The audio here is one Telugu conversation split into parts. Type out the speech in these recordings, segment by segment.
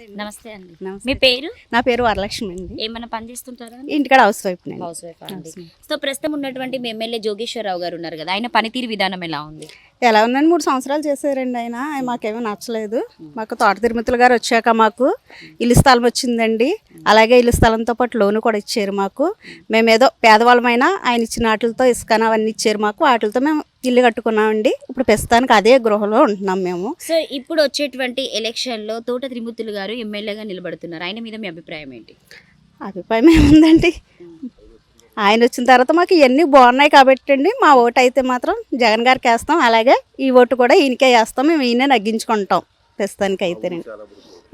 నమస్తే అండి. మీ పేరు? నా పేరు వరలక్ష్మి అండి. ఏమైనా పని చేస్తుంటారా? ఇంటికాడ హౌస్ వైఫ్ హౌస్ వైఫ్ అండి. సో ప్రస్తుతం ఉన్నటువంటి మీ ఎమ్మెల్యే జోగేశ్వరరావు గారు ఉన్నారు కదా ఆయన పనితీరు విధానం ఎలా ఉంది? ఎలా ఉందండి మూడు సంవత్సరాలు చేశారండి ఆయన. మాకేమీ నచ్చలేదు. మాకు తోట తిరుమతులు గారు వచ్చాక మాకు ఇల్లు స్థలం వచ్చిందండి. అలాగే ఇల్లు స్థలంతో పాటు లోను కూడా ఇచ్చారు మాకు. మేము. ఏదో పేదవాళ్ళమైనా ఆయన ఇచ్చిన వాటితో ఇసుకన అవన్నీ ఇచ్చారు మాకు. వాటితో మేము ఇల్లు కట్టుకున్నామండి. ఇప్పుడు ప్రస్తుతానికి అదే గృహలో ఉంటున్నాం మేము. సో ఇప్పుడు వచ్చేటువంటి ఎలక్షన్లో తోట త్రిమూర్తులు గారు ఎమ్మెల్యేగా నిలబడుతున్నారు. ఆయన మీద మీ అభిప్రాయం ఏంటి? అభిప్రాయం ఏముందండి? ఆయన వచ్చిన తర్వాత మాకు ఇవన్నీ బాగున్నాయి కాబట్టి అండి మా ఓటు అయితే మాత్రం జగన్ గారికి వేస్తాం. అలాగే ఈ ఓటు కూడా ఈయనకే వేస్తాం. మేము ఈయనే నగ్గించుకుంటాం. ప్రస్తుతానికి అయితేనండి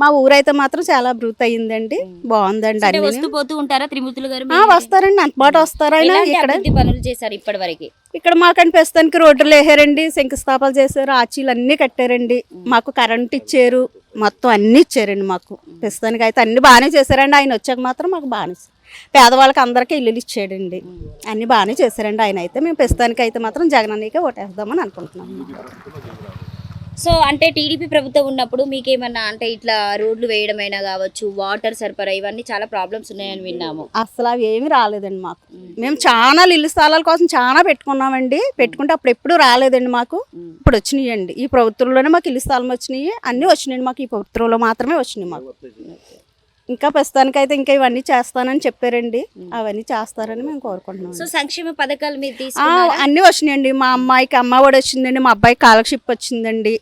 మా ఊరైతే మాత్రం చాలా అభివృద్ధి అయ్యిందండి. బాగుందండి అన్ని. వస్తూ పోతూ ఉంటారా త్రిమూర్తులు గారు? ఆ, వస్తారండి. అంతపాటు వస్తారు ఇక్కడ. పనులు చేశారు ఇప్పటి వరకు ఇక్కడ మాకండి ప్రస్తుతానికి రోడ్లు వేసారండి శంకుస్థాపాలు చేశారు. ఆచీలు అన్నీ కట్టారండి. మాకు కరెంట్ ఇచ్చారు. మొత్తం అన్నీ ఇచ్చారండి మాకు. ప్రస్తుతానికి అయితే అన్ని బాగానే చేశారండి. ఆయన వచ్చాక మాత్రం మాకు బాగానే. పేదవాళ్ళకి అందరికీ ఇల్లులు ఇచ్చాడండి అన్ని బాగానే చేశారండి ఆయన అయితే. మేము ప్రస్తుతానికి అయితే మాత్రం జగన్ అన్నయ్యకే ఓటేద్దామని అనుకుంటున్నాం. సో అంటే టీడీపీ ప్రభుత్వం ఉన్నప్పుడు మీకేమన్నా అంటే ఇట్లా రోడ్లు వేయడమైనా కావచ్చు వాటర్ సరఫరా ఇవన్నీ చాలా ప్రాబ్లమ్స్ ఉన్నాయని విన్నాము. అసలు అవి ఏమీ రాలేదండి మాకు. మేము చాలా ఇల్లు స్థలాల కోసం చాలా పెట్టుకున్నామండి. పెట్టుకుంటే అప్పుడు ఎప్పుడు రాలేదండి మాకు. ఇప్పుడు వచ్చినాయండి. ఈ ప్రభుత్వంలోనే మాకు ఇల్లు స్థలం వచ్చినాయి. అన్నీ వచ్చినాయండి మాకు. ఈ ప్రభుత్వంలో మాత్రమే వచ్చినాయి మాకు. ఇంకా ప్రస్తుతానికైతే ఇంకా ఇవన్నీ చేస్తానని చెప్పారండి. అవన్నీ చేస్తారని మేము కోరుకుంటున్నాం సో సంక్షేమ పథకాలు మీరు తీసుకున్నారా? అన్నీ వచ్చినాయండి. మా అమ్మాయికి అమ్మ ఒడి వచ్చిందండి మా అబ్బాయికి స్కాలర్షిప్ వచ్చిందండి.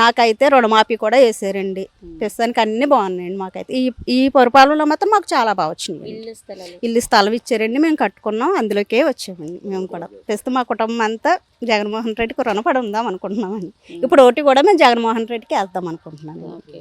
నాకైతే రుణమాఫీ కూడా వేసారండి. ప్రస్తుతానికి అన్నీ బాగున్నాయండి మాకైతే. ఈ ఈ పరిపాలనలో మాత్రం మాకు చాలా బాగా వచ్చినాయి ఇల్లు స్థలాలు. ఇల్లు స్థలం ఇచ్చారండి మేము కట్టుకున్నాం అందులోకే వచ్చామండి మేము కూడా. ప్రస్తుతం మా కుటుంబం అంతా జగన్మోహన్ రెడ్డికి రుణపడి ఉందాం అనుకుంటున్నామండి. ఇప్పుడు ఓటు కూడా మేము జగన్మోహన్ రెడ్డికి వేద్దాం అనుకుంటున్నాను ఓకే.